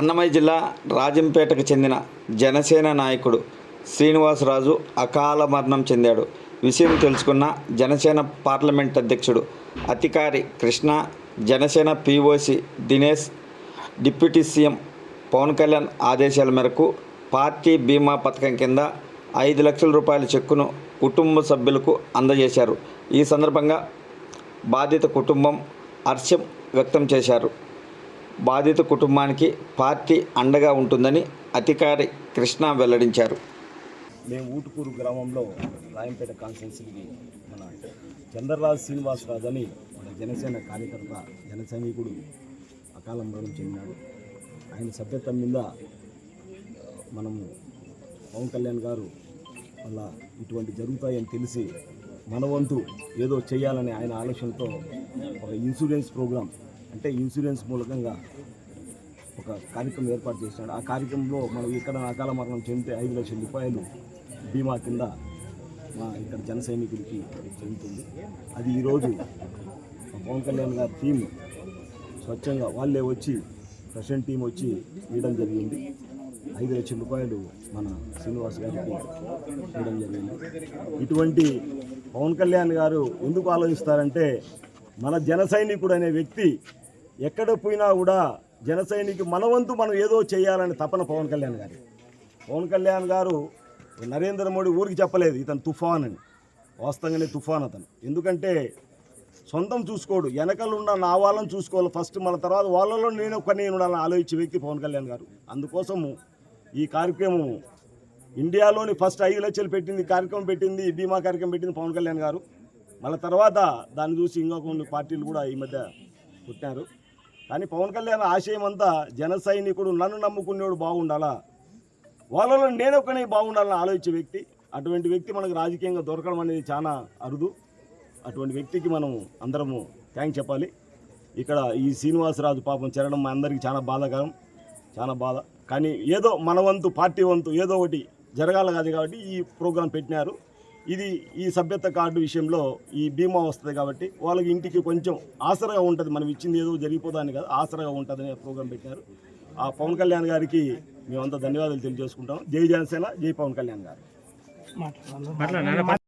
అన్నమయ్య జిల్లా రాజంపేటకు చెందిన జనసేన నాయకుడు శ్రీనివాసరాజు అకాల మరణం చెందాడు. విషయం తెలుసుకున్న జనసేన పార్లమెంట్ అధ్యక్షుడు అధికారి Krishna Janasena POC Dinesh deputy CM Pawan Kalyan ఆదేశాల మేరకు పార్టీ బీమా పథకం కింద ఐదు లక్షల రూపాయల చెక్కును కుటుంబ సభ్యులకు అందజేశారు. ఈ సందర్భంగా బాధిత కుటుంబం హర్షం వ్యక్తం చేశారు. బాధిత కుటుంబానికి పార్టీ అండగా ఉంటుందని అధికారి కృష్ణ వెల్లడించారు. మేము ఊటుకూరు గ్రామంలో రాయంపేట కాన్స్టిట్యున్సీకి మన చంద్రరాజు శ్రీనివాసరాజు అని మన జనసేన కార్యకర్త జన సైనికుడు అకాల మరణం చెందినాడు. ఆయన సభ్యత్వం మీద మనము పవన్ కళ్యాణ్ గారు వల్ల ఇటువంటి జరుగుతాయని తెలిసి మన వంతు ఏదో చేయాలని ఆయన ఆలోచనతో ఒక ఇన్సూరెన్స్ ప్రోగ్రాం అంటే ఇన్సూరెన్స్ మూలకంగా ఒక కార్యక్రమం ఏర్పాటు చేశాడు. ఆ కార్యక్రమంలో మనం ఇక్కడ అకాల మరణం చెందితే ఐదు లక్షల రూపాయలు బీమా కింద మా ఇక్కడ జన సైనికుడికి చెందుతుంది అది ఈరోజు పవన్ కళ్యాణ్ గారి టీం స్వచ్ఛంగా వాళ్ళే వచ్చి ప్రెసిడెంట్ టీం వచ్చి ఇవ్వడం జరిగింది. ఐదు లక్షల రూపాయలు మన శ్రీనివాస్ గారికి ఇవ్వడం జరిగింది. ఇటువంటి పవన్ కళ్యాణ్ గారు ఎందుకు ఆలోచిస్తారంటే మన జన సైనికుడు అనే వ్యక్తి ఎక్కడ పోయినా కూడా జన మనవంతు మనం ఏదో చేయాలని తపన పవన్ కళ్యాణ్ గారి. పవన్ కళ్యాణ్ గారు నరేంద్ర మోడీ ఊరికి చెప్పలేదు ఇతను తుఫాన్ అని వాస్తవంగానే తుఫాన్ అతను. ఎందుకంటే సొంతం చూసుకోడు వెనకలున్న నా వాళ్ళని చూసుకోవాలి ఫస్ట్ మన తర్వాత వాళ్ళలో నేను ఒక నేను ఉండాలని ఆలోచించే వ్యక్తి పవన్ కళ్యాణ్ గారు. అందుకోసము ఈ కార్యక్రమం ఇండియాలోని ఫస్ట్ ఐదు లక్షలు పెట్టింది కార్యక్రమం పెట్టింది బీమా కార్యక్రమం పెట్టింది పవన్ కళ్యాణ్ గారు. మళ్ళీ తర్వాత దాన్ని చూసి ఇంకా కొన్ని పార్టీలు కూడా ఈ మధ్య పుట్టారు. కానీ పవన్ కళ్యాణ్ ఆశయం అంతా జన సైనికుడు నన్ను నమ్ముకునేవాడు బాగుండాలా? వాళ్ళలో నేనొక్కనే బాగుండాలని ఆలోచించే వ్యక్తి. అటువంటి వ్యక్తి మనకు రాజకీయంగా దొరకడం అనేది చాలా అరుదు. అటువంటి వ్యక్తికి మనం అందరము థ్యాంక్ చెప్పాలి. ఇక్కడ ఈ శ్రీనివాసరాజు పాపం చేరడం మా అందరికీ చాలా బాధాకరం చాలా బాధ. కానీ ఏదో మన వంతు పార్టీ వంతు ఏదో ఒకటి జరగాలి కాదు కాబట్టి ఈ ప్రోగ్రాం పెట్టినారు. ఇది ఈ సభ్యత కార్డు విషయంలో ఈ బీమా వస్తుంది కాబట్టి వాళ్ళకి ఇంటికి కొంచెం ఆసరగా ఉంటుంది. మనం ఇచ్చింది ఏదో జరిగిపోదాని కదా ఆసరగా ఉంటుందనే ప్రోగ్రాం పెట్టారు. ఆ పవన్ కళ్యాణ్ గారికి మేమంతా ధన్యవాదాలు తెలియజేసుకుంటాం. జై జనసేన జై పవన్ కళ్యాణ్ గారు.